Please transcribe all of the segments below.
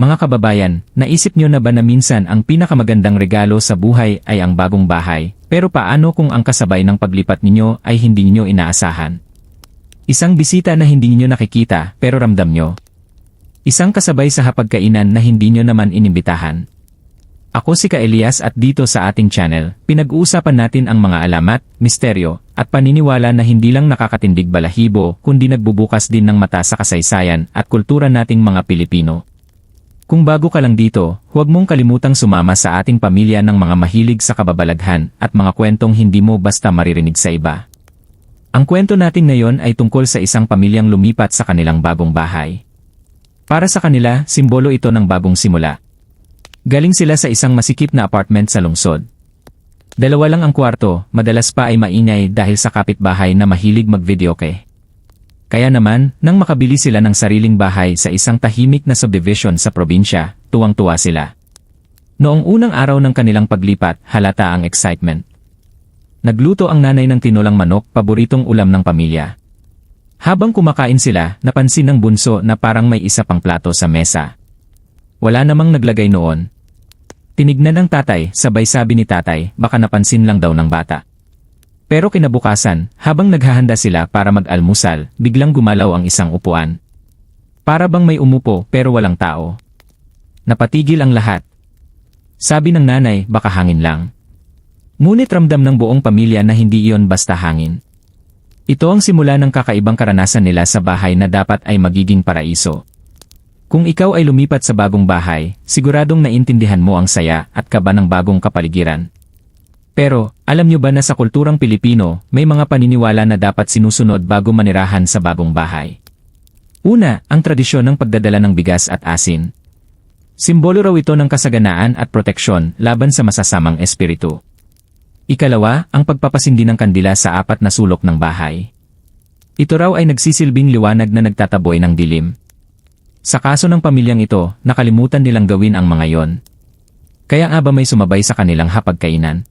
Mga kababayan, naisip nyo na ba na minsan ang pinakamagandang regalo sa buhay ay ang bagong bahay, pero paano kung ang kasabay ng paglipat ninyo ay hindi ninyo inaasahan? Isang bisita na hindi ninyo nakikita pero ramdam nyo. Isang kasabay sa hapagkainan na hindi nyo naman inimbitahan. Ako si Ka Elias at dito sa ating channel, pinag-uusapan natin ang mga alamat, misteryo, at paniniwala na hindi lang nakakatindig balahibo kundi nagbubukas din ng mata sa kasaysayan at kultura nating mga Pilipino. Kung bago ka lang dito, huwag mong kalimutang sumama sa ating pamilya ng mga mahilig sa kababalaghan at mga kwentong hindi mo basta maririnig sa iba. Ang kwento natin ngayon ay tungkol sa isang pamilyang lumipat sa kanilang bagong bahay. Para sa kanila, simbolo ito ng bagong simula. Galing sila sa isang masikip na apartment sa lungsod. Dalawa lang ang kwarto, madalas pa ay maingay dahil sa kapitbahay na mahilig mag-videoke. Kaya naman, nang makabili sila ng sariling bahay sa isang tahimik na subdivision sa probinsya, tuwang-tuwa sila. Noong unang araw ng kanilang paglipat, halata ang excitement. Nagluto ang nanay ng tinulang manok, paboritong ulam ng pamilya. Habang kumakain sila, napansin ng bunso na parang may isa pang plato sa mesa. Wala namang naglagay noon. Tinignan ng tatay, sabay sabi ni tatay, baka napansin lang daw ng bata. Pero kinabukasan, habang naghahanda sila para mag-almusal, biglang gumalaw ang isang upuan. Para bang may umupo pero walang tao. Napatigil ang lahat. Sabi ng nanay, baka hangin lang. Ngunit ramdam ng buong pamilya na hindi iyon basta hangin. Ito ang simula ng kakaibang karanasan nila sa bahay na dapat ay magiging paraiso. Kung ikaw ay lumipat sa bagong bahay, siguradong naintindihan mo ang saya at kaba ng bagong kapaligiran. Pero, alam nyo ba na sa kulturang Pilipino, may mga paniniwala na dapat sinusunod bago manirahan sa bagong bahay? Una, ang tradisyon ng pagdadala ng bigas at asin. Simbolo raw ito ng kasaganaan at proteksyon laban sa masasamang espiritu. Ikalawa, ang pagpapasindi ng kandila sa apat na sulok ng bahay. Ito raw ay nagsisilbing liwanag na nagtataboy ng dilim. Sa kaso ng pamilyang ito, nakalimutan nilang gawin ang mga yon. Kaya nga ba may sumabay sa kanilang hapagkainan?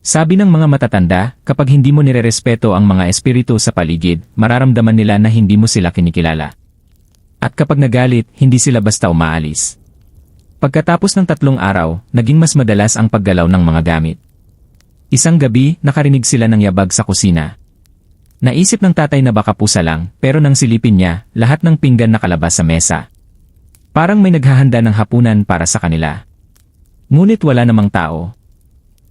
Sabi ng mga matatanda, kapag hindi mo nirerespeto ang mga espiritu sa paligid, mararamdaman nila na hindi mo sila kinikilala. At kapag nagalit, hindi sila basta umaalis. Pagkatapos ng tatlong araw, naging mas madalas ang paggalaw ng mga gamit. Isang gabi, nakarinig sila ng yabag sa kusina. Naisip ng tatay na baka pusa lang, pero nang silipin niya, lahat ng pinggan nakalabas sa mesa. Parang may naghahanda ng hapunan para sa kanila. Ngunit wala namang tao.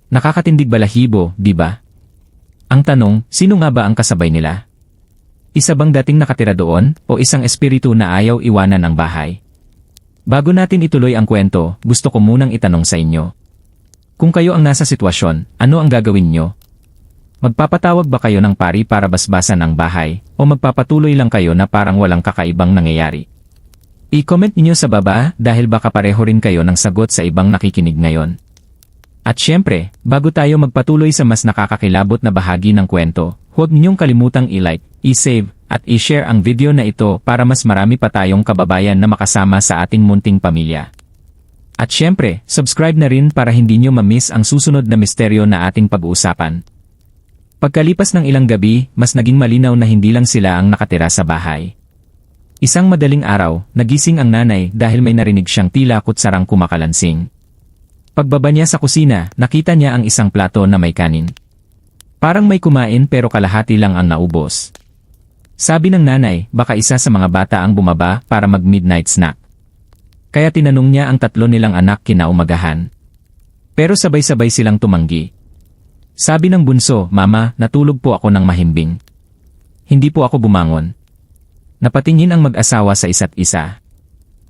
Nakakatindig balahibo, di ba? Ang tanong, sino nga ba ang kasabay nila? Isa bang dating nakatira doon, o isang espiritu na ayaw iwanan ang bahay? Bago natin ituloy ang kwento, gusto ko munang itanong sa inyo. Kung kayo ang nasa sitwasyon, ano ang gagawin nyo? Magpapatawag ba kayo ng pari para basbasan ang bahay, o magpapatuloy lang kayo na parang walang kakaibang nangyayari? I-comment niyo sa baba dahil baka pareho rin kayo ng sagot sa ibang nakikinig ngayon. At syempre, bago tayo magpatuloy sa mas nakakakilabot na bahagi ng kwento, huwag ninyong kalimutang i-like, i-save, at i-share ang video na ito para mas marami pa tayong kababayan na makasama sa ating munting pamilya. At syempre, subscribe na rin para hindi nyo ma-miss ang susunod na misteryo na ating pag-uusapan. Pagkalipas ng ilang gabi, mas naging malinaw na hindi lang sila ang nakatira sa bahay. Isang madaling araw, nagising ang nanay dahil may narinig siyang tila kutsarang kumakalansing. Pagbaba niya sa kusina, nakita niya ang isang plato na may kanin. Parang may kumain pero kalahati lang ang naubos. Sabi ng nanay, baka isa sa mga bata ang bumaba para mag-midnight snack. Kaya tinanong niya ang tatlo nilang anak kinaumagahan. Pero sabay-sabay silang tumanggi. Sabi ng bunso, Mama, natulog po ako ng mahimbing. Hindi po ako bumangon. Napatingin ang mag-asawa sa isa't isa.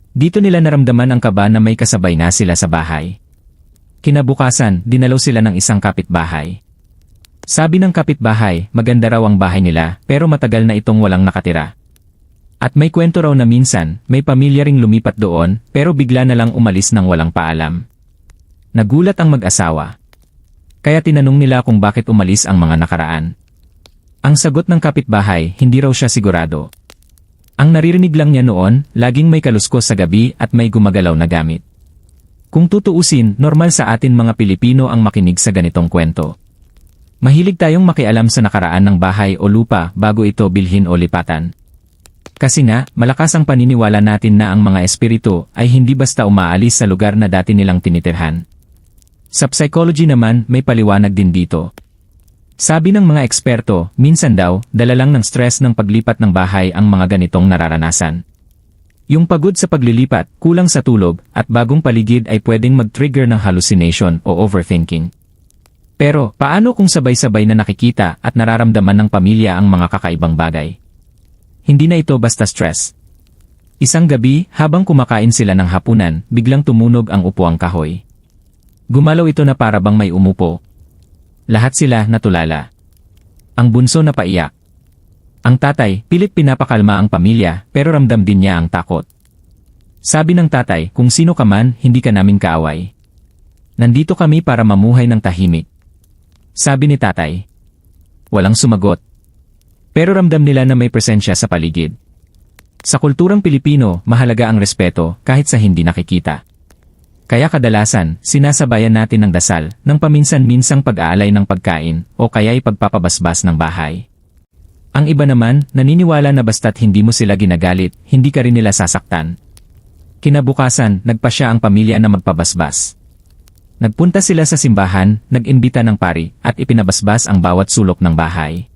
Dito nila naramdaman ang kaba na may kasabay na sila sa bahay. Kinabukasan, dinalaw sila ng isang kapitbahay. Sabi ng kapitbahay, maganda raw ang bahay nila, pero matagal na itong walang nakatira. At may kwento raw na minsan, may pamilya ring lumipat doon, pero bigla na lang umalis ng walang paalam. Nagulat ang mag-asawa. Kaya tinanong nila kung bakit umalis ang mga nakaraan. Ang sagot ng kapitbahay, hindi raw siya sigurado. Ang naririnig lang niya noon, laging may kaluskos sa gabi at may gumagalaw na gamit. Kung tutuusin, normal sa atin mga Pilipino ang makinig sa ganitong kwento. Mahilig tayong makialam sa nakaraan ng bahay o lupa bago ito bilhin o lipatan. Kasi nga, malakas ang paniniwala natin na ang mga espiritu ay hindi basta umaalis sa lugar na dati nilang tinitirhan. Sa psychology naman, may paliwanag din dito. Sabi ng mga eksperto, minsan daw, dala lang ng stress ng paglipat ng bahay ang mga ganitong nararanasan. Yung pagod sa paglilipat, kulang sa tulog, at bagong paligid ay pwedeng mag-trigger ng hallucination o overthinking. Pero, paano kung sabay-sabay na nakikita at nararamdaman ng pamilya ang mga kakaibang bagay? Hindi na ito basta stress. Isang gabi, habang kumakain sila ng hapunan, biglang tumunog ang upuang kahoy. Gumalaw ito na para bang may umupo. Lahat sila natulala. Ang bunso na paiyak. Ang tatay, pilit pinapakalma ang pamilya, pero ramdam din niya ang takot. Sabi ng tatay, kung sino ka man, hindi ka namin kaaway. Nandito kami para mamuhay ng tahimik. Sabi ni tatay. Walang sumagot. Pero ramdam nila na may presensya sa paligid. Sa kulturang Pilipino, mahalaga ang respeto kahit sa hindi nakikita. Kaya kadalasan, sinasabayan natin ng dasal, ng paminsan-minsang pag-aalay ng pagkain, o kaya'y pagpapabasbas ng bahay. Ang iba naman, naniniwala na basta't hindi mo sila ginagalit, hindi ka rin nila sasaktan. Kinabukasan, nagpa siya ang pamilya na magpabasbas. Nagpunta sila sa simbahan, nag-imbita ng pari, at ipinabasbas ang bawat sulok ng bahay.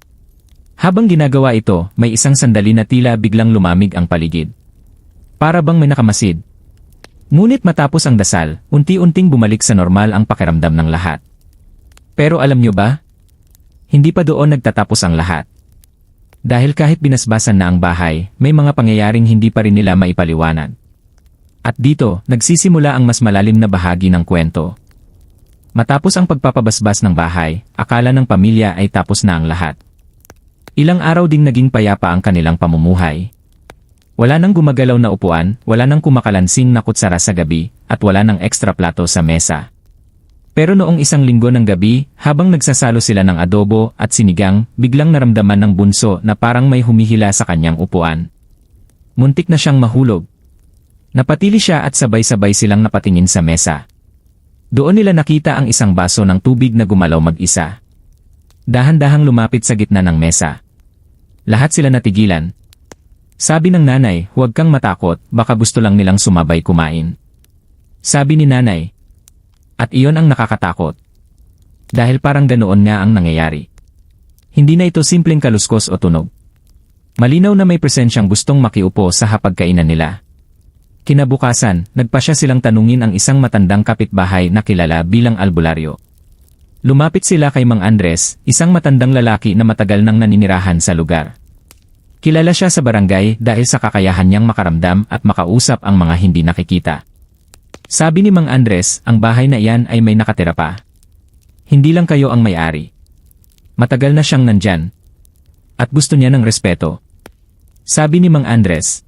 Habang ginagawa ito, may isang sandali na tila biglang lumamig ang paligid. Para bang may nakamasid. Ngunit matapos ang dasal, unti-unting bumalik sa normal ang pakiramdam ng lahat. Pero alam nyo ba? Hindi pa doon nagtatapos ang lahat. Dahil kahit binasbasan na ang bahay, may mga pangyayaring hindi pa rin nila maipaliwanag. At dito, nagsisimula ang mas malalim na bahagi ng kwento. Matapos ang pagpapabasbas ng bahay, akala ng pamilya ay tapos na ang lahat. Ilang araw ding naging payapa ang kanilang pamumuhay. Wala nang gumagalaw na upuan, wala nang kumakalansing na kutsara sa gabi, at wala nang ekstra plato sa mesa. Pero noong isang linggo ng gabi, habang nagsasalo sila ng adobo at sinigang, biglang naramdaman ng bunso na parang may humihila sa kanyang upuan. Muntik na siyang mahulog. Napatili siya at sabay-sabay silang napatingin sa mesa. Doon nila nakita ang isang baso ng tubig na gumalaw mag-isa. Dahan-dahang lumapit sa gitna ng mesa. Lahat sila natigilan. Sabi ng nanay, huwag kang matakot, baka gusto lang nilang sumabay kumain. Sabi ni nanay. At iyon ang nakakatakot. Dahil parang ganoon nga ang nangyayari. Hindi na ito simpleng kaluskos o tunog. Malinaw na may presensyang gustong makiupo sa hapagkainan nila. Kinabukasan, nagpa siya silang tanungin ang isang matandang kapitbahay na kilala bilang albularyo. Lumapit sila kay Mang Andres, isang matandang lalaki na matagal nang naninirahan sa lugar. Kilala siya sa barangay dahil sa kakayahan niyang makaramdam at makausap ang mga hindi nakikita. Sabi ni Mang Andres, ang bahay na iyan ay may nakatira pa. Hindi lang kayo ang may-ari. Matagal na siyang nandyan. At gusto niya ng respeto. Sabi ni Mang Andres.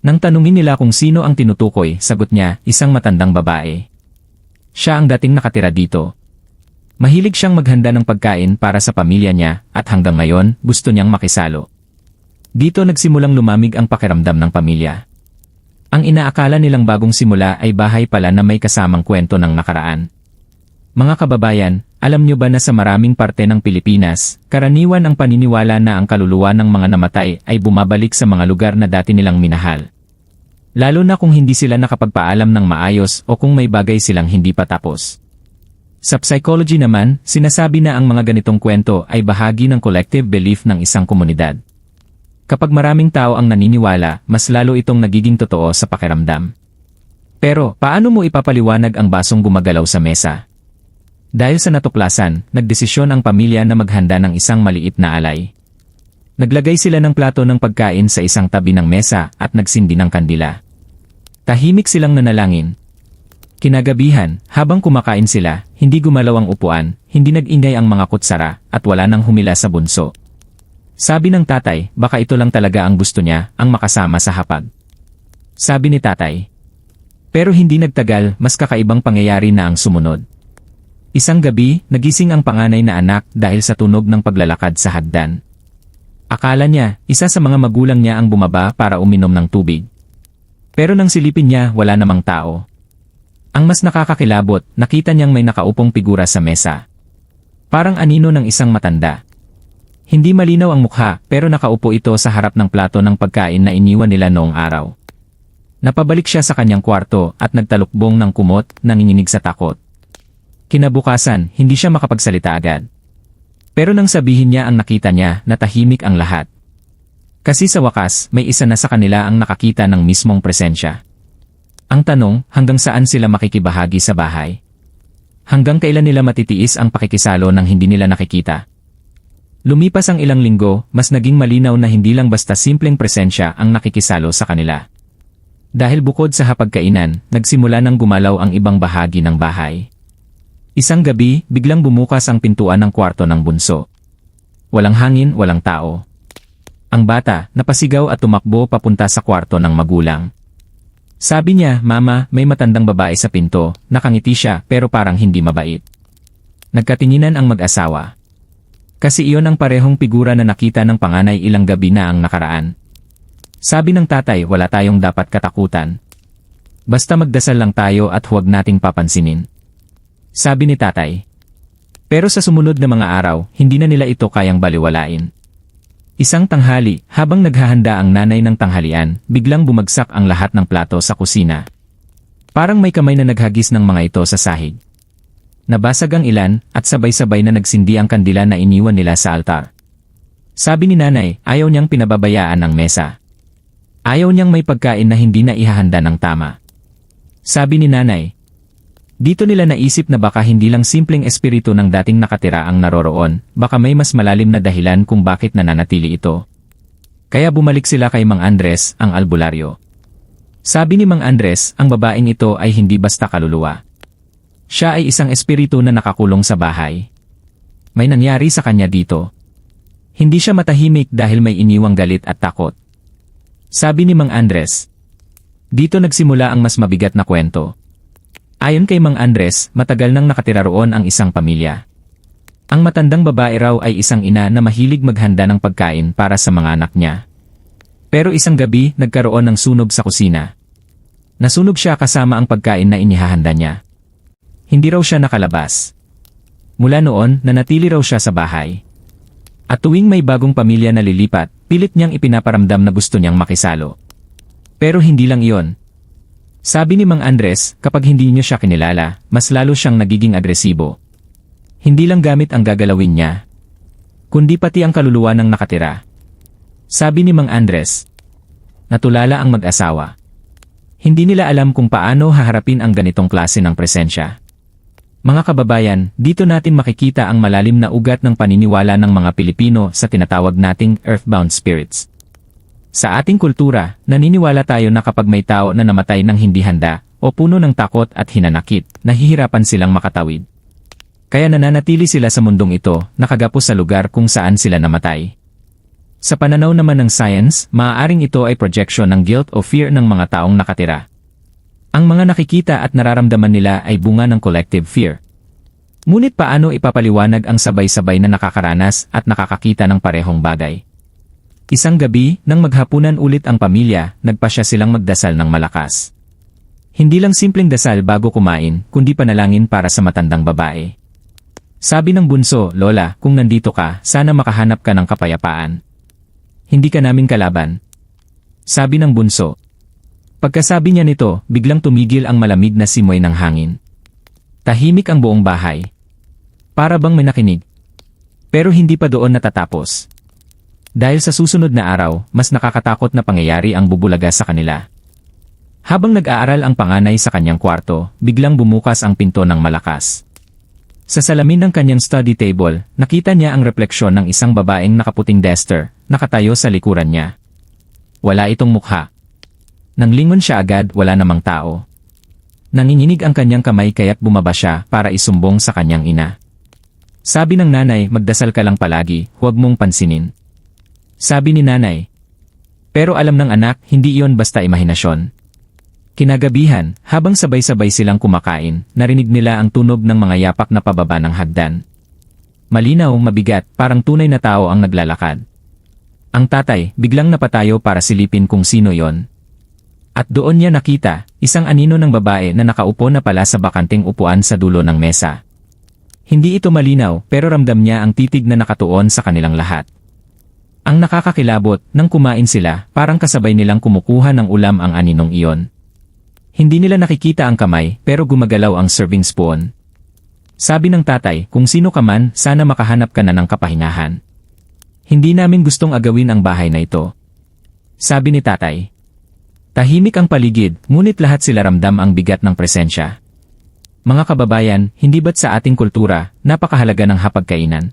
Nang tanungin nila kung sino ang tinutukoy, sagot niya, isang matandang babae. Siya ang dating nakatira dito, Mahilig siyang maghanda ng pagkain para sa pamilya niya at hanggang ngayon gusto niyang makisalo. Dito nagsimulang lumamig ang pakiramdam ng pamilya. Ang inaakala nilang bagong simula ay bahay pala na may kasamang kwento ng nakaraan. Mga kababayan, alam niyo ba na sa maraming parte ng Pilipinas, karaniwan ang paniniwala na ang kaluluwa ng mga namatay ay bumabalik sa mga lugar na dati nilang minahal. Lalo na kung hindi sila nakapagpaalam ng maayos o kung may bagay silang hindi pa tapos. Sa psychology naman, sinasabi na ang mga ganitong kwento ay bahagi ng collective belief ng isang komunidad. Kapag maraming tao ang naniniwala, mas lalo itong nagiging totoo sa pakiramdam. Pero, paano mo ipapaliwanag ang basong gumagalaw sa mesa? Dahil sa natuklasan, nagdesisyon ang pamilya na maghanda ng isang maliit na alay. Naglagay sila ng plato ng pagkain sa isang tabi ng mesa at nagsindi ng kandila. Tahimik silang nanalangin, Kinagabihan, habang kumakain sila, hindi gumalaw ang upuan, hindi nag-ingay ang mga kutsara, at wala nang humila sa bunso. Sabi ng tatay, baka ito lang talaga ang gusto niya, ang makasama sa hapag. Sabi ni tatay. Pero hindi nagtagal, mas kakaibang pangyayari na ang sumunod. Isang gabi, nagising ang panganay na anak dahil sa tunog ng paglalakad sa hagdan. Akala niya, isa sa mga magulang niya ang bumaba para uminom ng tubig. Pero nang silipin niya, wala namang tao. Ang mas nakakakilabot, nakita niyang may nakaupong figura sa mesa. Parang anino ng isang matanda. Hindi malinaw ang mukha pero nakaupo ito sa harap ng plato ng pagkain na iniwan nila noong araw. Napabalik siya sa kanyang kwarto at nagtalukbong ng kumot nanginginig sa takot. Kinabukasan, hindi siya makapagsalita agad. Pero nang sabihin niya ang nakita niya, natahimik ang lahat. Kasi sa wakas, may isa na sa kanila ang nakakita ng mismong presensya. Ang tanong, hanggang saan sila makikibahagi sa bahay? Hanggang kailan nila matitiis ang pakikisalo ng hindi nila nakikita? Lumipas ang ilang linggo, mas naging malinaw na hindi lang basta simpleng presensya ang nakikisalo sa kanila. Dahil bukod sa hapagkainan, nagsimula ng gumalaw ang ibang bahagi ng bahay. Isang gabi, biglang bumukas ang pintuan ng kwarto ng bunso. Walang hangin, walang tao. Ang bata, napasigaw at tumakbo papunta sa kwarto ng magulang. Sabi niya, Mama, may matandang babae sa pinto, nakangiti siya pero parang hindi mabait. Nagkatinginan ang mag-asawa. Kasi iyon ang parehong figura na nakita ng panganay ilang gabi na ang nakaraan. Sabi ng tatay, wala tayong dapat katakutan. Basta magdasal lang tayo at huwag nating papansinin. Sabi ni tatay. Pero sa sumunod na mga araw, hindi na nila ito kayang baliwalain. Isang tanghali, habang naghahanda ang nanay ng tanghalian, biglang bumagsak ang lahat ng plato sa kusina. Parang may kamay na naghagis ng mga ito sa sahig. Nabasag ang ilan, at sabay-sabay na nagsindi ang kandila na iniwan nila sa altar. Sabi ni nanay, ayaw niyang pinababayaan ang mesa. Ayaw niyang may pagkain na hindi na ihahanda ng tama. Sabi ni nanay, dito nila naisip na baka hindi lang simpleng espiritu ng dating nakatira ang naroroon, baka may mas malalim na dahilan kung bakit nananatili ito. Kaya bumalik sila kay Mang Andres, ang albularyo. Sabi ni Mang Andres, ang babaeng ito ay hindi basta kaluluwa. Siya ay isang espiritu na nakakulong sa bahay. May nangyari sa kanya dito. Hindi siya matahimik dahil may iniwang galit at takot. Sabi ni Mang Andres, dito nagsimula ang mas mabigat na kwento. Ayon kay Mang Andres, matagal nang nakatira roon ang isang pamilya. Ang matandang babae raw ay isang ina na mahilig maghanda ng pagkain para sa mga anak niya. Pero isang gabi, nagkaroon ng sunog sa kusina. Nasunog siya kasama ang pagkain na inihahanda niya. Hindi raw siya nakalabas. Mula noon, nanatili raw siya sa bahay. At tuwing may bagong pamilya na lilipat, pilit niyang ipinaparamdam na gusto niyang makisalo. Pero hindi lang iyon, sabi ni Mang Andres, kapag hindi niyo siya kinilala, mas lalo siyang nagiging agresibo. Hindi lang gamit ang gagalawin niya, kundi pati ang kaluluwa ng nakatira. Sabi ni Mang Andres, natulala ang mag-asawa. Hindi nila alam kung paano haharapin ang ganitong klase ng presensya. Mga kababayan, dito natin makikita ang malalim na ugat ng paniniwala ng mga Pilipino sa tinatawag nating earthbound spirits. Sa ating kultura, naniniwala tayo na kapag may tao na namatay ng hindi handa, o puno ng takot at hinanakit, nahihirapan silang makatawid. Kaya nananatili sila sa mundong ito, nakagapos sa lugar kung saan sila namatay. Sa pananaw naman ng science, maaaring ito ay projection ng guilt o fear ng mga taong nakatira. Ang mga nakikita at nararamdaman nila ay bunga ng collective fear. Ngunit paano ipapaliwanag ang sabay-sabay na nakakaranas at nakakakita ng parehong bagay? Isang gabi, nang maghapunan ulit ang pamilya, nagpasya silang magdasal ng malakas. Hindi lang simpleng dasal bago kumain, kundi panalangin para sa matandang babae. Sabi ng bunso, Lola, kung nandito ka, sana makahanap ka ng kapayapaan. Hindi ka namin kalaban. Sabi ng bunso. Pagkasabi niya nito, biglang tumigil ang malamig na simoy ng hangin. Tahimik ang buong bahay. Para bang may nakinig. Pero hindi pa doon natatapos. Dahil sa susunod na araw, mas nakakatakot na pangyayari ang bubulaga sa kanila. Habang nag-aaral ang panganay sa kanyang kwarto, biglang bumukas ang pinto ng malakas. Sa salamin ng kanyang study table, nakita niya ang refleksyon ng isang babaeng nakaputing duster, nakatayo sa likuran niya. Wala itong mukha. Nang lingon siya agad, wala namang tao. Nanginginig ang kanyang kamay kaya't bumaba siya para isumbong sa kanyang ina. Sabi ng nanay, magdasal ka lang palagi, huwag mong pansinin. Sabi ni nanay. Pero alam ng anak, hindi iyon basta imahinasyon. Kinagabihan, habang sabay-sabay silang kumakain, narinig nila ang tunog ng mga yapak na pababa ng hagdan. Malinaw, mabigat, parang tunay na tao ang naglalakad. Ang tatay, biglang napatayo para silipin kung sino yon. At doon niya nakita, isang anino ng babae na nakaupo na pala sa bakanting upuan sa dulo ng mesa. Hindi ito malinaw pero ramdam niya ang titig na nakatuon sa kanilang lahat. Ang nakakakilabot, nang kumain sila, parang kasabay nilang kumukuha ng ulam ang aninong iyon. Hindi nila nakikita ang kamay, pero gumagalaw ang serving spoon. Sabi ng tatay, kung sino ka man, sana makahanap ka na ng kapahingahan. Hindi namin gustong agawin ang bahay na ito. Sabi ni tatay. Tahimik ang paligid, ngunit lahat sila ramdam ang bigat ng presensya. Mga kababayan, hindi ba't sa ating kultura, napakahalaga ng hapagkainan?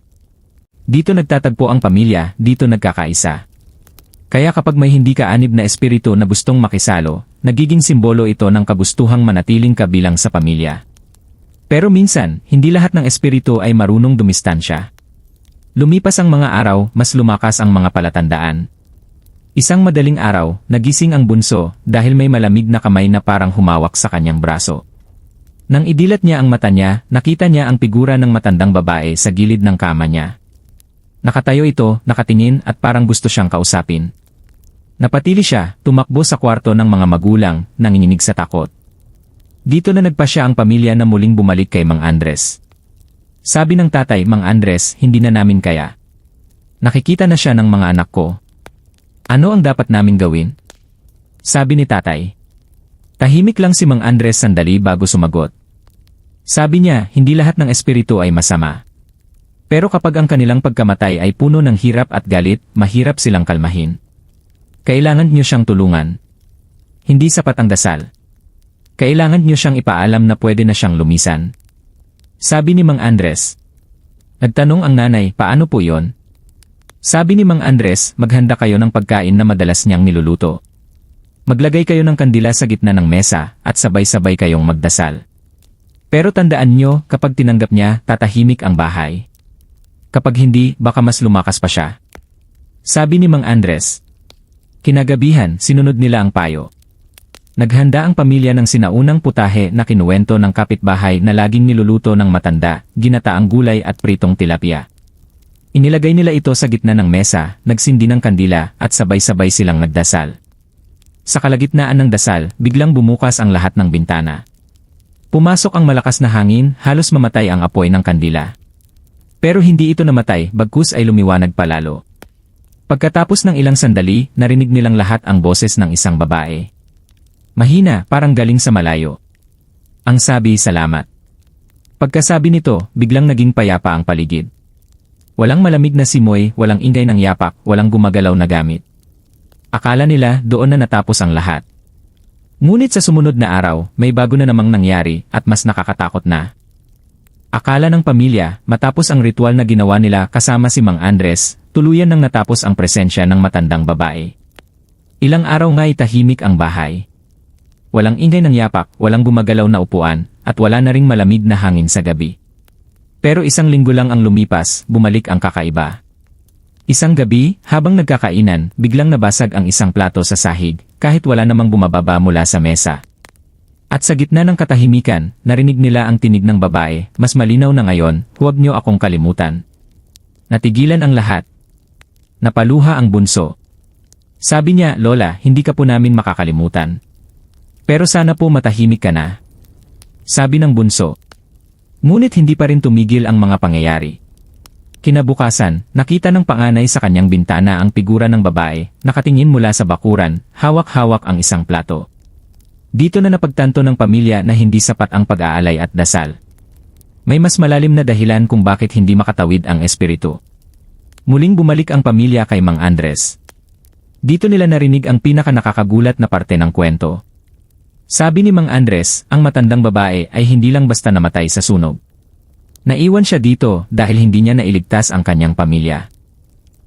Dito nagtatagpo ang pamilya, dito nagkakaisa. Kaya kapag may hindi kaanib na espiritu na gustong makisalo, nagiging simbolo ito ng kagustuhang manatiling kabilang sa pamilya. Pero minsan, hindi lahat ng espiritu ay marunong dumistansya. Lumipas ang mga araw, mas lumakas ang mga palatandaan. Isang madaling araw, nagising ang bunso dahil may malamig na kamay na parang humawak sa kanyang braso. Nang idilat niya ang mata niya, nakita niya ang figura ng matandang babae sa gilid ng kama niya. Nakatayo ito, nakatingin at parang gusto siyang kausapin. Napatili siya, tumakbo sa kwarto ng mga magulang, nanginginig sa takot. Dito na nagpa siya ang pamilya na muling bumalik kay Mang Andres. Sabi ng tatay, Mang Andres, hindi na namin kaya. Nakikita na siya ng mga anak ko. Ano ang dapat namin gawin? Sabi ni tatay. Tahimik lang si Mang Andres sandali bago sumagot. Sabi niya, hindi lahat ng espiritu ay masama. Pero kapag ang kanilang pagkamatay ay puno ng hirap at galit, mahirap silang kalmahin. Kailangan niyo siyang tulungan. Hindi sapat ang dasal. Kailangan niyo siyang ipaalam na pwede na siyang lumisan. Sabi ni Mang Andres. Nagtanong ang nanay, paano po yon? Sabi ni Mang Andres, maghanda kayo ng pagkain na madalas niyang niluluto. Maglagay kayo ng kandila sa gitna ng mesa at sabay-sabay kayong magdasal. Pero tandaan niyo, kapag tinanggap niya, tatahimik ang bahay. Kapag hindi, baka mas lumakas pa siya. Sabi ni Mang Andres. Kinagabihan, sinunod nila ang payo. Naghanda ang pamilya ng sinaunang putahe na kinuwento ng kapitbahay na laging niluluto ng matanda, ginataang gulay at pritong tilapia. Inilagay nila ito sa gitna ng mesa, nagsindi ng kandila at sabay-sabay silang nagdasal. Sa kalagitnaan ng dasal, biglang bumukas ang lahat ng bintana. Pumasok ang malakas na hangin, halos mamatay ang apoy ng kandila. Pero hindi ito namatay, bagkus ay lumiwanag palalo. Pagkatapos ng ilang sandali, narinig nilang lahat ang boses ng isang babae. Mahina, parang galing sa malayo. Ang sabi salamat. Pagkasabi nito, biglang naging payapa ang paligid. Walang malamig na simoy, walang ingay ng yapak, walang gumagalaw na gamit. Akala nila doon na natapos ang lahat. Ngunit sa sumunod na araw, may bago na namang nangyari at mas nakakatakot na. Akala ng pamilya, matapos ang ritual na ginawa nila kasama si Mang Andres, tuluyan nang natapos ang presensya ng matandang babae. Ilang araw nga'y tahimik ang bahay. Walang ingay ng yapak, walang gumagalaw na upuan, at wala na ring malamig na hangin sa gabi. Pero isang linggo lang ang lumipas, bumalik ang kakaiba. Isang gabi, habang nagkakainan, biglang nabasag ang isang plato sa sahig, kahit wala namang bumababa mula sa mesa. At sa gitna ng katahimikan, narinig nila ang tinig ng babae, mas malinaw na ngayon, huwag niyo akong kalimutan. Natigilan ang lahat. Napaluha ang bunso. Sabi niya, Lola, hindi ka po namin makakalimutan. Pero sana po matahimik ka na. Sabi ng bunso. Ngunit hindi pa rin tumigil ang mga pangyayari. Kinabukasan, nakita ng panganay sa kanyang bintana ang figura ng babae, nakatingin mula sa bakuran, hawak-hawak ang isang plato. Dito na napagtanto ng pamilya na hindi sapat ang pag-aalay at dasal. May mas malalim na dahilan kung bakit hindi makatawid ang espiritu. Muling bumalik ang pamilya kay Mang Andres. Dito nila narinig ang pinaka nakakagulat na parte ng kwento. Sabi ni Mang Andres, ang matandang babae ay hindi lang basta namatay sa sunog. Naiwan siya dito dahil hindi niya nailigtas ang kanyang pamilya.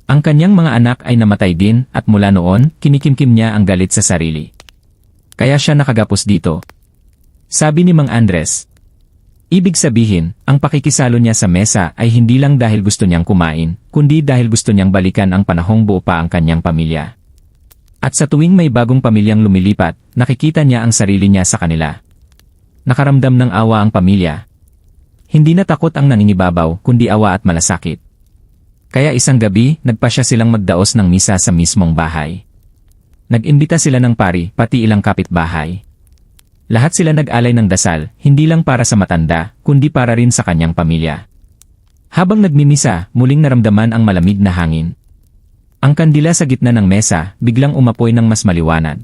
Ang kanyang mga anak ay namatay din at mula noon, kinikimkim niya ang galit sa sarili. Kaya siya nakagapos dito. Sabi ni Mang Andres. Ibig sabihin, ang pakikisalo niya sa mesa ay hindi lang dahil gusto niyang kumain, kundi dahil gusto niyang balikan ang panahong buo pa ang kanyang pamilya. At sa tuwing may bagong pamilyang lumilipat, nakikita niya ang sarili niya sa kanila. Nakaramdam ng awa ang pamilya. Hindi na takot ang nangingibabaw, kundi awa at malasakit. Kaya isang gabi, nagpa siya silang magdaos ng misa sa mismong bahay. Nag-imbita sila ng pari, pati ilang kapitbahay. Lahat sila nag-alay ng dasal, hindi lang para sa matanda, kundi para rin sa kanyang pamilya. Habang nagmimisa, muling naramdaman ang malamig na hangin. Ang kandila sa gitna ng mesa, biglang umapoy ng mas maliwanag.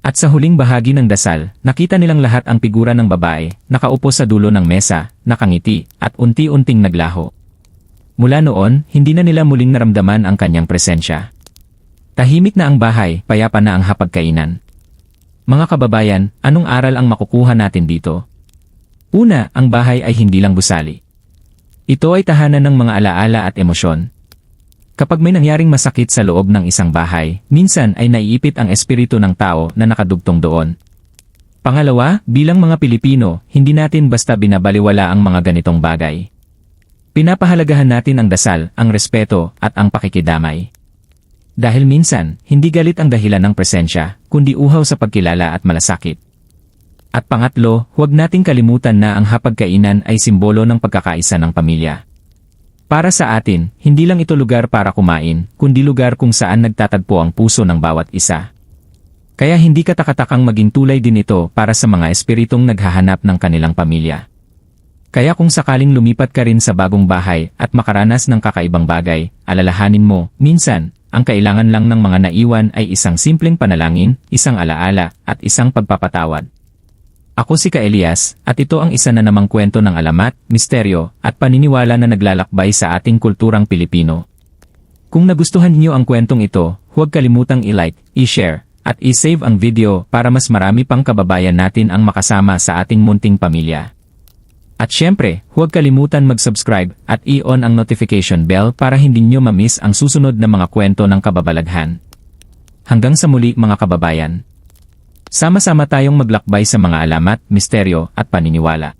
At sa huling bahagi ng dasal, nakita nilang lahat ang figura ng babae, nakaupo sa dulo ng mesa, nakangiti, at unti-unting naglaho. Mula noon, hindi na nila muling naramdaman ang kanyang presensya. Tahimik na ang bahay, payapa na ang hapagkainan. Mga kababayan, anong aral ang makukuha natin dito? Una, ang bahay ay hindi lang gusali. Ito ay tahanan ng mga alaala at emosyon. Kapag may nangyaring masakit sa loob ng isang bahay, minsan ay naiipit ang espiritu ng tao na nakadugtong doon. Pangalawa, bilang mga Pilipino, hindi natin basta binabaliwala ang mga ganitong bagay. Pinapahalagahan natin ang dasal, ang respeto, at ang pakikidamay. Dahil minsan, hindi galit ang dahilan ng presensya, kundi uhaw sa pagkilala at malasakit. At pangatlo, huwag nating kalimutan na ang hapagkainan ay simbolo ng pagkakaisa ng pamilya. Para sa atin, hindi lang ito lugar para kumain, kundi lugar kung saan nagtatagpo ang puso ng bawat isa. Kaya hindi katakatakang maging tulay din ito para sa mga espiritong naghahanap ng kanilang pamilya. Kaya kung sakaling lumipat ka rin sa bagong bahay at makaranas ng kakaibang bagay, alalahanin mo, minsan, ang kailangan lang ng mga naiwan ay isang simpleng panalangin, isang alaala, at isang pagpapatawad. Ako si Ka Elias, at ito ang isa na namang kwento ng alamat, misteryo, at paniniwala na naglalakbay sa ating kulturang Pilipino. Kung nagustuhan niyo ang kwentong ito, huwag kalimutang i-like, i-share, at i-save ang video para mas marami pang kababayan natin ang makasama sa ating munting pamilya. At syempre, huwag kalimutan mag-subscribe at i-on ang notification bell para hindi nyo ma-miss ang susunod na mga kwento ng kababalaghan. Hanggang sa muli mga kababayan. Sama-sama tayong maglakbay sa mga alamat, misteryo at paniniwala.